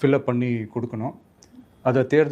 Fill up பண்ணி கொடுக்கணும். அதை தேர்தல்